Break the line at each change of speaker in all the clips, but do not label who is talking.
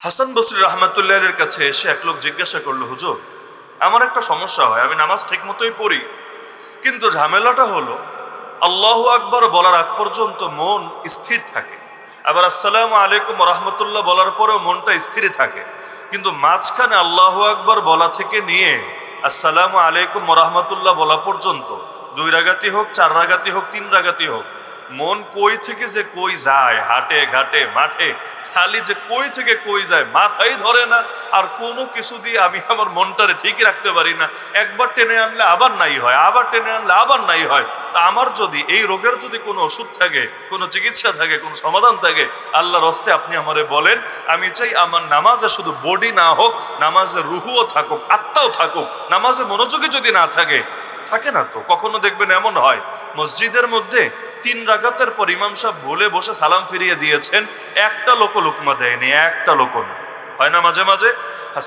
হাসান বসরি রহমতুল্লাহের কাছে এসে এক লোক জিজ্ঞাসা করল, হুজুর, আমার একটা সমস্যা হয়, আমি নামাজ ঠিক মতোই পড়ি। কিন্তু ঝামেলাটা হলো, আল্লাহ আকবর বলার আগ পর্যন্ত মন স্থির থাকে। আবার আসসালামু আলাইকুম রহমতুল্লাহ বলার পরেও মনটা স্থির থাকে। কিন্তু মাঝখানে আল্লাহ আকবর বলা থেকে নিয়ে আসসালামু আলাইকুম রহমতুল্লাহ বলা পর্যন্ত দুই রাগাতি হোক, চার রাগাতি হোক, তিন রাগাতি হোক, মন কই থেকে যে কই যায়, হাটে, ঘাটে, মাঠে, খালি যে কই থেকে কই যায়, মাথাই ধরে না, আর কোনো কিছু দিয়ে আমি আমার মনটারে ঠিকই রাখতে পারি না। একবার টেনে আনলে আবার নাই হয়, আবার টেনে আনলে আবার নাই হয়। তা আমার যদি এই রোগের যদি কোনো ওষুধ থাকে, কোনো চিকিৎসা থাকে, কোনো সমাধান থাকে, আল্লাহর হস্তে আপনি আমারে বলেন, আমি চাই আমার নামাজে শুধু বডি না হোক, নামাজে রুহুও থাকুক, আত্মাও থাকুক, নামাজে মনোযোগী যদি না থাকে থাকে না তো? কখনো দেখবেন এমন হয়, মসজিদের মধ্যে তিন রাগাতের পর ইমাম সাহেব ভুলে বসে সালাম ফিরিয়ে দিয়েছেন, একটা লোক লুকমা দেয়নি, একটা লোক না। হয় না মাঝে মাঝে?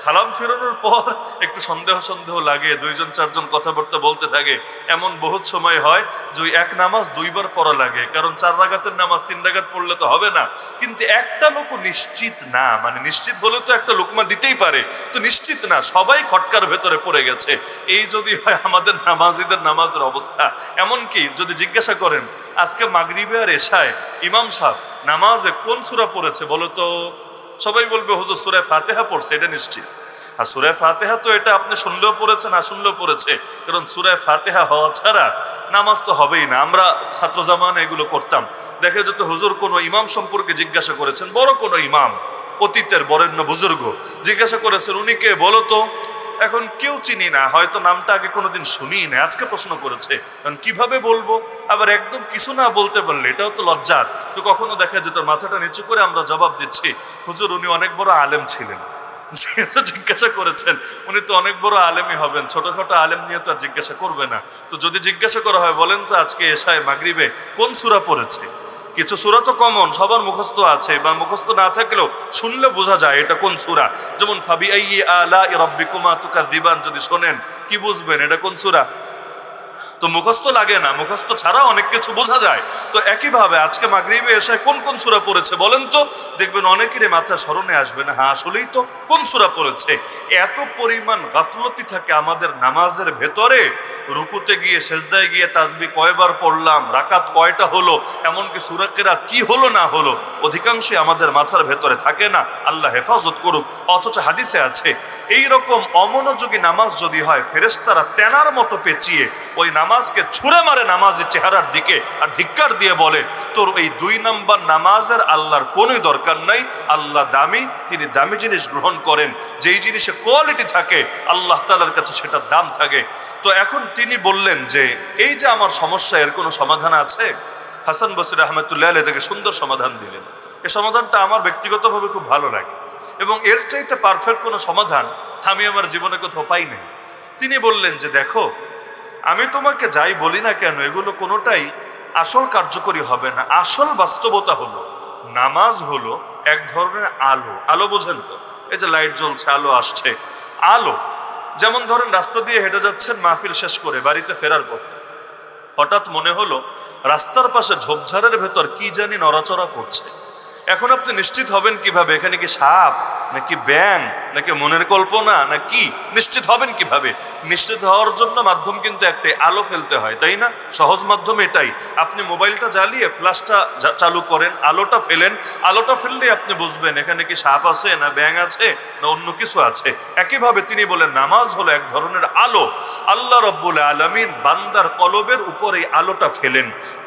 সালাম ফিরানোর পর একটু সন্দেহ সন্দেহ লাগে, দুইজন চারজন কথাবার্তা বলতে থাকে। এমন বহুত সময় হয় যে এক নামাজ দুইবার পড়া লাগে, কারণ চার রাগাতের নামাজ তিন রাগাত পড়লে তো হবে না। কিন্তু একটা লোক নিশ্চিত না মানে নিশ্চিত হলে তো একটা লোকমা দিতেই পারে, তো নিশ্চিত না, সবাই খটকার ভেতরে পড়ে গেছে। এই যদি হয় আমাদের নামাজিদের নামাজের অবস্থা। এমনকি যদি জিজ্ঞাসা করেন, আজকে মাগরিবে আর এশায় ইমাম সাহেব নামাজে কোন সুরা পড়েছে বলো তো? সবাই বলবে, হুজুর সুরায় ফাতেহা পড়ছে, এটা নিশ্চিত। আর সুরায় ফাতেহা তো এটা আপনি শুনলেও পড়েছে না শুনলেও পড়েছে। কারণ সুরায় ফাতেহা হওয়া ছাড়া নামাজ তো হবেই না। আমরা ছাত্র জামান এগুলো করতাম। দেখা যেত, হুজুর, কোনো ইমাম সম্পর্কে জিজ্ঞাসা করেছেন? বড় কোনো ইমাম, অতীতের বরেণ্য বুজুর্গ, জিজ্ঞাসা করেছেন, উনি কে বলো তো? এখন কেউ চিনি না, হয়তো নামটা আগে কোনোদিন শুনি না আজকে প্রশ্ন করেছে কারণ কীভাবে বলব? আবার একদম কিছু না বলতে পারলে এটাও তো লজ্জার। তো কখনো দেখা যেত মাথাটা নিচু করে আমরা জবাব দিচ্ছি, হুজুর, উনি অনেক বড় আলেম ছিলেন। যেহেতু জিজ্ঞাসা করেছেন, উনি তো অনেক বড় আলেমই হবেন, ছোটখাটো আলেম নিয়ে তো আর জিজ্ঞাসা করবে না। তো যদি জিজ্ঞাসা করা হয়, বলেন তো আজকে এশায়, মাগরিবে কোন সুরা পড়েছে? কিছু সুরা তো কমন, সবার মুখস্থ আছে বা মুখস্থ না থাকলেও শুনলে বোঝা যায় এটা কোন সুরা। যেমন ফাবি আলা রব্বিকুমা তুকা দিবান যদি শোনেন, কি বুঝবেন? এটা কোন সুরা? তো মুখস্থ লাগে না, মুখস্থ ছাড়া অনেক কিছু বোঝা যায়। তো একইভাবে আজকে মাগরিবে এসে কোন কোন সুরা পড়েছে বলেন তো? দেখবেন অনেকেরই মাথা স্মরণে আসবে না হ্যাঁ আসলেই তো কোন সুরা পড়েছে? এত পরিমাণ গাফলতি থাকে আমাদের নামাজের ভেতরে। রুকুতে গিয়ে, সেজদায় গিয়ে তাজবি কয়বার পড়লাম, রাকাত কয়টা হলো, এমনকি সুরাকেরা কি হলো না হলো, অধিকাংশই আমাদের মাথার ভেতরে থাকে না। আল্লাহ হেফাজত করুক। অথচ হাদিসে আছে এই রকম অমনোযোগী নামাজ যদি হয় ফেরেস্তারা তেনার মতো পেঁচিয়ে ওই নামাজকে ছুঁড়ে মারে নামাজের চেহারার দিকে আর ধিক্কার দিয়ে বলে, তোর এই দুই নাম্বার নামাজের আল্লাহর কোনোই দরকার নাই। আল্লাহ দামি, তিনি দামি জিনিস গ্রহণ করেন। যেই জিনিসে কোয়ালিটি থাকে, আল্লাহ তালার কাছে সেটার দাম থাকে। তো এখন তিনি বললেন যে, এই যে আমার সমস্যা, এর কোনো সমাধান আছে? হাসান বসির আহমেদুল্লাহ থেকে সুন্দর সমাধান দিলেন। এই সমাধানটা আমার ব্যক্তিগতভাবে খুব ভালো লাগে এবং এর চাইতে পারফেক্ট কোনো সমাধান আমি আমার জীবনে কোথাও পাই নাই। তিনি বললেন যে, দেখো আমি তোমাকে যাই বলি না কেন, এগুলো কোনোটাই আসল কার্যকরী হবে না। আসল বাস্তবতা হলো, নামাজ হলো এক ধরনের আলো। আলো বোঝেন তো? এই যে লাইট জ্বলছে, আলো আসছে। আলো, যেমন ধরেন রাস্তা দিয়ে হেঁটে যাচ্ছেন, মাহফিল শেষ করে বাড়িতে ফেরার পথে। হঠাৎ মনে হলো, রাস্তার পাশে ঝোপঝাড়ের ভেতর কি জানি নড়াচড়া করছে। এখন আপনি নিশ্চিত হবেন কীভাবে? এখানে কি সাপ, নাকি ব্যাং নাকি মনের কল্পনা না কি? নিশ্চিত হবেন কীভাবে? নিশ্চিত হওয়ার জন্য মাধ্যম কিন্তু একটাই আলো ফেলতে হয়, তাই না? সহজ মাধ্যম এটাই। আপনি মোবাইলটা জ্বালিয়ে ফ্ল্যাশটা চালু করেন, আলোটা ফেলেন। আলোটা ফেললে আপনি বুঝবেন এখানে কি সাপ আছে না ব্যাং আছে না অন্য কিছু আছে। একইভাবে তিনি বলেন, নামাজ হলো এক ধরনের আলো। আল্লাহ রব্বুল আলমিন বান্দার কলবের উপর এই আলোটা ফেলেন।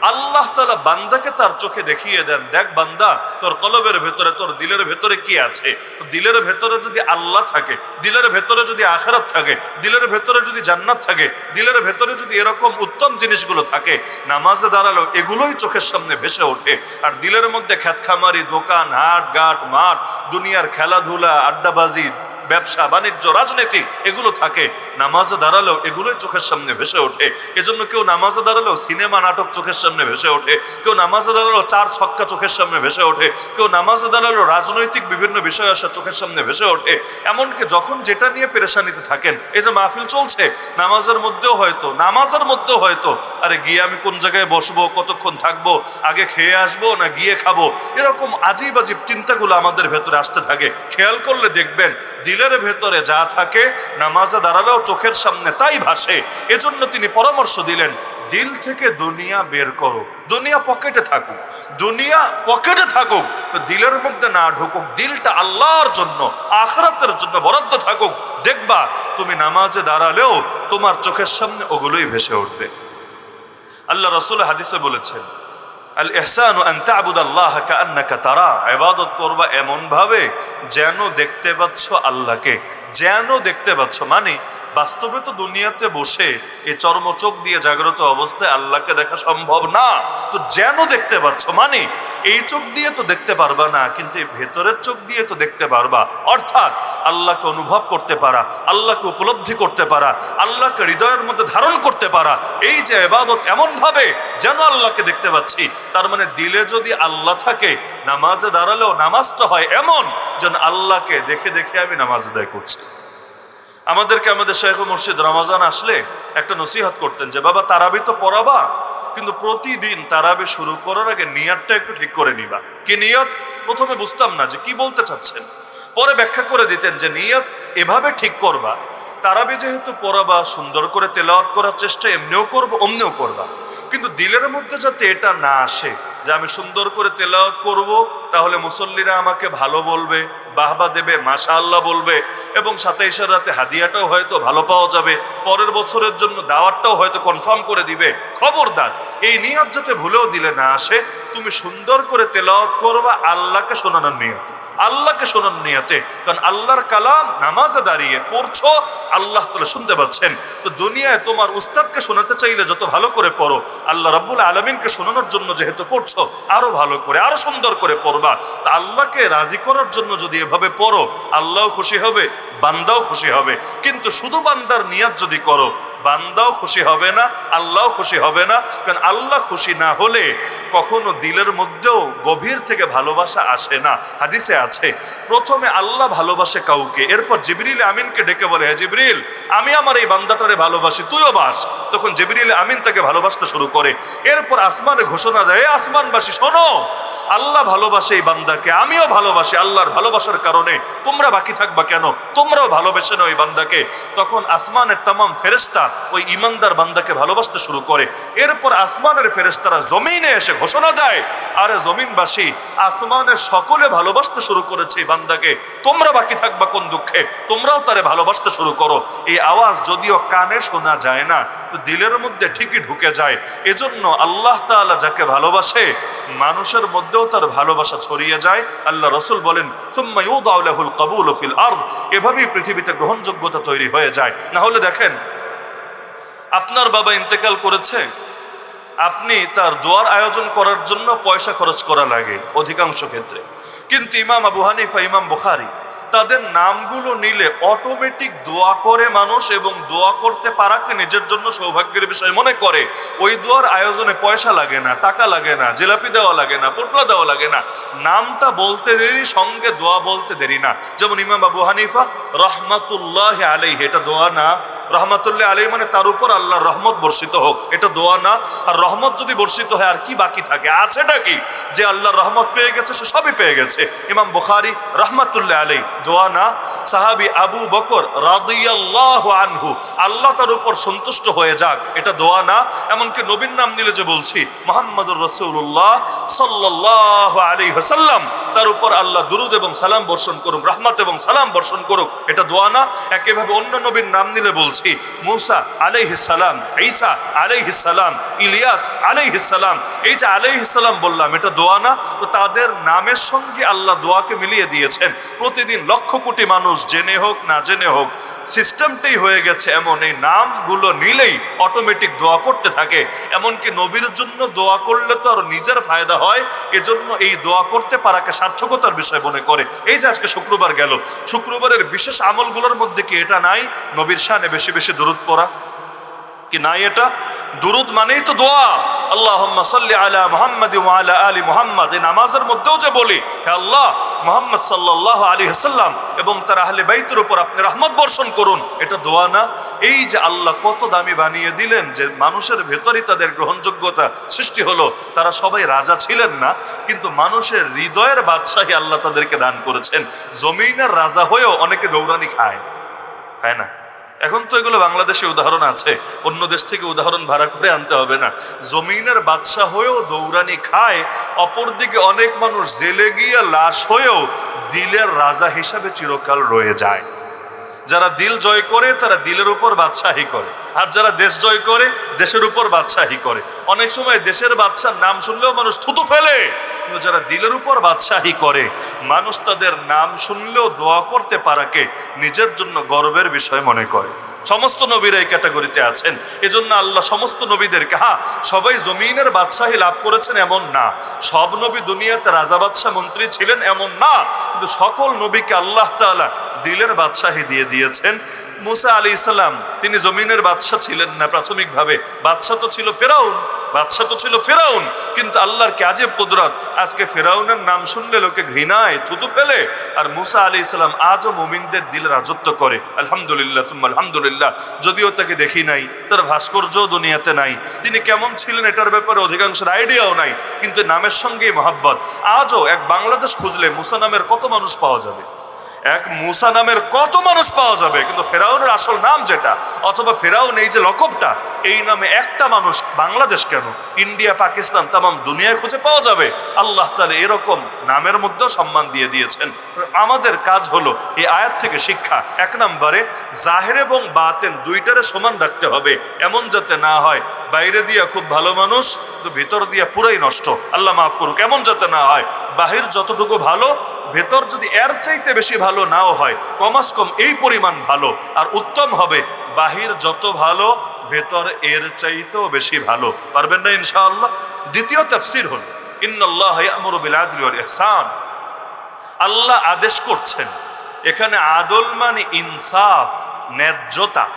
আল্লাহ তালা বান্দাকে তার চোখে দেখিয়ে দেন, দেখ বান্দা, তোর কলবের ভেতরে, তোর দিলের ভেতরে কি আছে? দিলের ভেতরে যদি আল্লাহ থাকে, দিলের ভেতরে যদি আখারাত থাকে, দিলের ভেতরে যদি জান্নাত থাকে, দিলের ভেতরে যদি এরকম উত্তম জিনিসগুলো থাকে, নামাজে দাঁড়াল, এগুলোই চোখের সামনে ভেসে ওঠে। আর দিলের মধ্যে খ্যাতখামারি, দোকান হাট ঘাট মাঠ, দুনিয়ার খেলাধুলা, আড্ডাবাজি ব্যবসা, বাণিজ্য, রাজনীতি, এগুলো থাকে। নামাজে দাঁড়ালেও এগুলোই চোখের সামনে ভেসে ওঠে। এজন্য কেউ নামাজে দাঁড়ালেও সিনেমা, নাটক চোখের সামনে ভেসে ওঠে। কেউ নামাজে দাঁড়ালেও চার ছক্কা চোখের সামনে ভেসে ওঠে। কেউ নামাজে দাঁড়ালেও রাজনৈতিক বিভিন্ন বিষয় আসা চোখের সামনে ভেসে ওঠে। এমনকি যখন যেটা নিয়ে পেরেশানিতে থাকেন, এই যে মাহফিল চলছে, নামাজের মধ্যেও হয়তো, নামাজের মধ্যেও হয়তো, আরে গিয়ে আমি কোন জায়গায় বসবো, কতক্ষণ থাকব, আগে খেয়ে আসব না গিয়ে খাব, এরকম আজীব আজীব চিন্তাগুলো আমাদের ভেতরে আসতে থাকে। খেয়াল করলে দেখবেন দিলের ভেতরে যা থাকে, নামাজে দাঁড়ালেও চোখের সামনে তাই ভাসে। এজন্য তিনি পরামর্শ দিলেন, দিল থেকে দুনিয়া বের করো। দুনিয়া পকেটে থাকুক। দুনিয়া পকেটে থাকুক। দিলের মধ্যে না ঢুকুক। দিলটা আল্লাহর জন্য, আখরাতের জন্য বরাদ্দ থাকুক। দেখবা, তুমি নামাজে দাঁড়ালেও তোমার চোখের সামনে ওগুলোই ভেসে উঠবে। আল্লাহ রসুল হাদিসে বলেছেন এহসান আল্লাহ করবা এমনভাবে যেন দেখতে পাচ্ছ আল্লাহকে। যেন দেখতে পাচ্ছ মানে বাস্তবে তো দুনিয়াতে বসে এই চর্ম চোখ দিয়ে জাগ্রত অবস্থায় আল্লাহকে দেখা সম্ভব না। তো যেন দেখতে পাচ্ছ মানে এই চোখ দিয়ে তো দেখতে পারবা না, কিন্তু এই ভেতরের চোখ দিয়ে তো দেখতে পারবা। অর্থাৎ আল্লাহকে অনুভব করতে পারা, আল্লাহকে উপলব্ধি করতে পারা, আল্লাহকে হৃদয়ের মধ্যে ধারণ করতে পারা, এই যে এবাদত এমনভাবে যেন আল্লাহকে দেখতে পাচ্ছি, তার মানে দিলে যদি আল্লাহ থাকে, নামাজে দাঁড়ালেও নামাজটা হয় এমন যেন আল্লাহকে দেখে দেখে আমি নামাজ আদায় করছি। আমাদেরকে আমাদের শেখ মুর্শিদ রমাজান আসলে একটা নসিহাত করতেন যে, বাবা, তারাবি তো পড়াবা, কিন্তু প্রতিদিন তারাবি শুরু করার আগে নিয়াতটা একটু ঠিক করে নিবা। কি নিয়ত? প্রথমে বুঝতাম না যে কি বলতে চাচ্ছেন। পরে ব্যাখ্যা করে দিতেন যে, নিয়ত এভাবে ঠিক করবা। তারাবি যেহেতু পড়াবা, সুন্দর করে তেলাওয়াত করার চেষ্টা এমনিও করব, অমনিও করবা। কিন্তু দিলের মধ্যে যাতে এটা না আসে, যে আমি সুন্দর করে তেলাওয়াত করব তাহলে মুসল্লিরা আমাকে ভালো বলবে, বাহবা দেবে মাশা আল্লাহ বলবে, এবং সাতাইশের রাতে হাদিয়াটাও হয়তো ভালো পাওয়া যাবে, পরের বছরের জন্য দাওয়াতটাও হয়তো কনফার্ম করে দিবে। খবরদার, এই নিয়ত যাতে ভুলেও দিলে না আসে, তুমি সুন্দর করে তেলাওয়াত করবা আল্লাহকে শোনানোর নিয়ত, আল্লাহকে শোনানোর নিয়তে, কারণ আল্লাহর কালাম নামাজে দাঁড়িয়ে পড়ছো, আল্লাহ তাহলে শুনতে পাচ্ছেন। তো দুনিয়ায় তোমার উস্তাদকে শোনাতে চাইলে যত ভালো করে পড়ো, আল্লাহ রাব্বুল আলমিনকে শোনানোর জন্য যেহেতু পড়ছো, আরও ভালো করে, আরও সুন্দর করে পড়বা। আল্লাহকে রাজি করার জন্য যদি এভাবে পড়ো আল্লাহ খুশি হবে। বান্দাও খুশি হবে। কিন্তু শুধু বান্দার নিয়াত যদি করো, বান্দাও খুশি হবে না আল্লাহ খুশি হবে না। কারণ আল্লাহ খুশি না হলে কখনো দিলের মধ্যেও গভীর থেকে ভালোবাসা আসে না। হাদিসে আছে, প্রথমে আল্লাহ ভালোবাসে কাউকে, এরপর জিবরিল আমিনকে ডেকে বলে হ্যাঁ জিবরিল, আমি আমার এই বান্দাটারে ভালোবাসি, তুইও বাস। তখন জিবরিল আমিন তাকে ভালোবাসতে শুরু করে। এরপর আসমানে ঘোষণা দেয়, "এ আসমানবাসী, শোনো, আল্লাহ ভালোবাসে এই বান্দাকে, আমিও ভালোবাসি আল্লাহর ভালোবাসার কারণে। তোমরা বাকি থাকবা কেন? তোমরাও ভালোবেসে না ওই বান্দাকে। তখন আসমানের তামাম ফেরেস্তা ওই ইমানদার বান্দাকে ভালোবাসতে শুরু করে। এরপর আসমানের ফেরেস্তারা জমিনে এসে ঘোষণা দেয়, আরে জমিনবাসী, আসমানের সকলে ভালোবাসতে শুরু করেছে এই বান্দাকে। তোমরা বাকি থাকবা কোন দুঃখে? তোমরাও তারে ভালোবাসতে শুরু করো। এই আওয়াজ যদিও কানে শোনা যায় না, তো দিলের মধ্যে ঠিকই ঢুকে যায়। এজন্য আল্লাহ তাআলা যাকে ভালোবাসে, মানুষের মধ্যেও তার ভালোবাসা ছড়িয়ে যায়। আল্লাহ রসুল বলেন, সুম্মা ইউদাউ লাহুল কাবুল ফিল আরদ। এভাবেই পৃথিবীতে গ্রহণযোগ্যতা তৈরি হয়ে যায়। না হলে দেখেন আপনার বাবা ইন্তেকাল করেছে আপনি তার দোয়ার আয়োজন করার জন্য পয়সা খরচ করা লাগে অধিকাংশ ক্ষেত্রে। কিন্তু ইমাম আবু হানিফা, ইমাম বুখারি তাদের নামগুলো নিলে অটোমেটিক দোয়া করে মানুষ এবং দোয়া করতে পারাকে নিজের জন্য সৌভাগ্যের বিষয় মনে করে। ওই দোয়ার আয়োজনে পয়সা লাগে না, টাকা লাগে না, জিলাপি দেওয়া লাগে না, পোটলা দেওয়া লাগে না। নামটা বলতে দেরি, সঙ্গে দোয়া বলতে দেরি না। যেমন ইমাম আবু হানিফা, রহমাতুল্লাহ আলাই এটা দোয়া না রহমাতুল্লাহ আলাই মানে তার উপর আল্লাহর রহমত বর্ষিত হোক। এটা দোয়া না, আর রহমত যদি বর্ষিত হয়, আর কি বাকি থাকে? আছেটা কি যে আল্লাহর রহমত পেয়ে গেছে, সে সবই পেয়ে গেছে। ইমাম বুখারি রহমাতুল্লাহ আলাই দোয়া না। সাহাবি আবু বকর রাদিয়াল্লাহু আনহু, আল্লাহ তার উপর সন্তুষ্ট হয়ে যাক, এটা দোয়া না। এমনকি নবীর নাম নিলে যে বলছি, মোহাম্মদুর রসুল্লাহ সাল্লাহ আলী হাসাল্লাম তার উপর আল্লাহ দুরুদ এবং সালাম বর্ষণ করুক, রহমত এবং সালাম বর্ষণ করুক, এটা দোয়া না। একইভাবে অন্য নবীর নাম নিলে বলছি মুসা আলাইহিস সালাম, ঈসা আলাইহিস সালাম, ইলিয়াস আলাইহিসালাম এই যে আলাইহিসালাম বললাম, এটা দোয়া না, তো তাদের নামের সঙ্গে আল্লাহ দোয়াকে মিলিয়ে দিয়েছেন। প্রতিদিন লক্ষ কোটি মানুষ জেনে হোক, না জেনে হোক, সিস্টেমটাই হয়ে গেছে এমন। এই নামগুলো নিলেই অটোমেটিক দোয়া করতে থাকে। এমনকি নবীর জন্য দোয়া করলে তো আর নিজের ফায়দা হয়, এজন্য এই দোয়া করতে পারাকে সার্থকতার বিষয় মনে করে। এই যে আজকে শুক্রবার গেল, শুক্রবারের বিশেষ আমলগুলোর মধ্যে কি এটা নাই? নবীর শানে বেশি বেশি বেশি দূরত পড়া? কি নাই এটা? দুরুদ মানেই তো দোয়া। আল্লাহ আলা মোহাম্মদ আলা মুহাম্মদ। এই নামাজের মধ্যেও যে বলি, হে আল্লাহ, মোহাম্মদ সাল্লাহ আলী হাসাল্লাম এবং তার আহলে বাইতের উপর আপনি রহমত বর্ষণ করুন। এটা দোয়া না। এই যে আল্লাহ কত দামি বানিয়ে দিলেন যে মানুষের ভেতরই তাদের গ্রহণযোগ্যতা সৃষ্টি হলো, তারা সবাই রাজা ছিলেন না, কিন্তু মানুষের হৃদয়ের বাদশাহী আল্লাহ তাদেরকে দান করেছেন। জমিনের রাজা হয়েও অনেকে দৌড়ানি খায়। খায় না? এখন তো এগুলো বাংলাদেশে উদাহরণ আছে। অন্য দেশ থেকে উদাহরণ ভাড়া করে আনতে হবে না। জমিনের বাদশাহ হয়েও দৌড়ানি খায়, অপরদিকে অনেক মানুষ জেলে গিয়ে লাশ হয়েও দিলের রাজা হিসাবে চিরকাল রয়ে যায়। যারা দিল জয় করে, তারা দিলের উপর বাদশাহী করে। আর যারা দেশ জয় করে, দেশের উপর বাদশাহী করে। অনেক সময় দেশের বাদশার নাম শুনলেও মানুষ থুতু ফেলে। কিন্তু যারা দিলের উপর বাদশাহী করে, মানুষ তাদের নাম শুনলেও দোয়া করতে পারাকে নিজের জন্য গর্বের বিষয় মনে করে। সমস্ত নবীরা এই ক্যাটাগরিতে আছেন। এজন্য আল্লাহ সমস্ত নবীদেরকে হ্যাঁ সবাই জমিনের বাদশাহী লাভ করেছেন এমন না। সব নবী দুনিয়াতে রাজা বাদশাহ মন্ত্রী ছিলেন এমন না, কিন্তু সকল নবীকে আল্লাহ তাআলা দিলের বাদশাহী দিয়ে দিয়েছেন। মুসা আলী ইসলাম তিনি জমিনের বাদশাহ ছিলেন না প্রাথমিকভাবে। বাদশাহ তো ছিল ফেরাউন, বাদশাহ তো ছিল ফেরাউন, কিন্তু আল্লাহর কাজেব কুদরত। আজকে ফেরাউনের নাম শুনলে লোকে ঘৃণায় থুতু ফেলে, আর মুসা আলী ইসলাম আজও মোমিনদের দিলে রাজত্ব করে। আলহামদুলিল্লাহ, সুম্মা আলহামদুলিল্লাহ, যদিও তাকে দেখি নাই, তার ভাস্কর্য দুনিয়াতে নাই। তিনি কেমন ছিলেন এটার ব্যাপারে অধিকাংশের আইডিয়াও নাই, কিন্তু নামের সঙ্গেই মহাব্বত। আজও এক বাংলাদেশ খুঁজলে মুসা নামের কত মানুষ পাওয়া যাবে? এক মুসা নামের কত মানুষ পাওয়া যাবে? কিন্তু ফেরাউনের আসল নাম যেটা, অথবা ফেরাউন এই যে লকবটা, এই নামে একটা মানুষ বাংলাদেশ কেন? ইন্ডিয়া, পাকিস্তান তাম দুনিয়ায় খুঁজে পাওয়া যাবে। আল্লাহ তাহলে এরকম নামের মধ্যেও সম্মান দিয়ে দিয়েছেন। আমাদের কাজ হলো এই আয়াত থেকে শিক্ষা। এক নম্বরে, জাহের এবং বাতেন দুইটারে সমান রাখতে হবে, এমন যাতে না হয় বাইরে দিয়া খুব ভালো মানুষ তো ভেতর দিয়া পুরাই নষ্ট। আল্লাহ মাফ করুক, এমন যাতে না হয়। বাহির যতটুকু ভালো, ভেতর যদি এর চাইতে বেশি ভালো নাও হয়। কমাস কম, এই পরিমাণ ভালো। আর উত্তম হবে, বাহির যত ভালো, ভেতর এর চাইতেও বেশি ভালো। পারবেন না ইনশাআল্লাহ? দ্বিতীয় তফসির হল ইহসান। আল্লাহ আদেশ করছেন, এখানে আদল মানে ইনসাফ, ন্যায্যতা।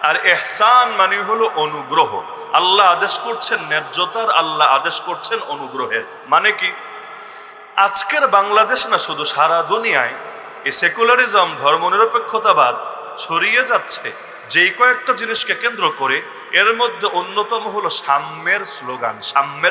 আর এহসান মানে হলো অনুগ্রহ। আল্লাহ আদেশ করছেন ন্যায্যতার, আল্লাহ আদেশ করছেন অনুগ্রহের। মানে কি? আজকের বাংলাদেশ না শুধু সারা দুনিয়ায় এই সেকুলারিজম, ধর্মনিরপেক্ষতাবাদ ছড়িয়ে যাচ্ছে। যেই কয়েকটা জিনিসকে কেন্দ্র করে এর মধ্যে অন্যতম হলো সাম্যের স্লোগান, সাম্যের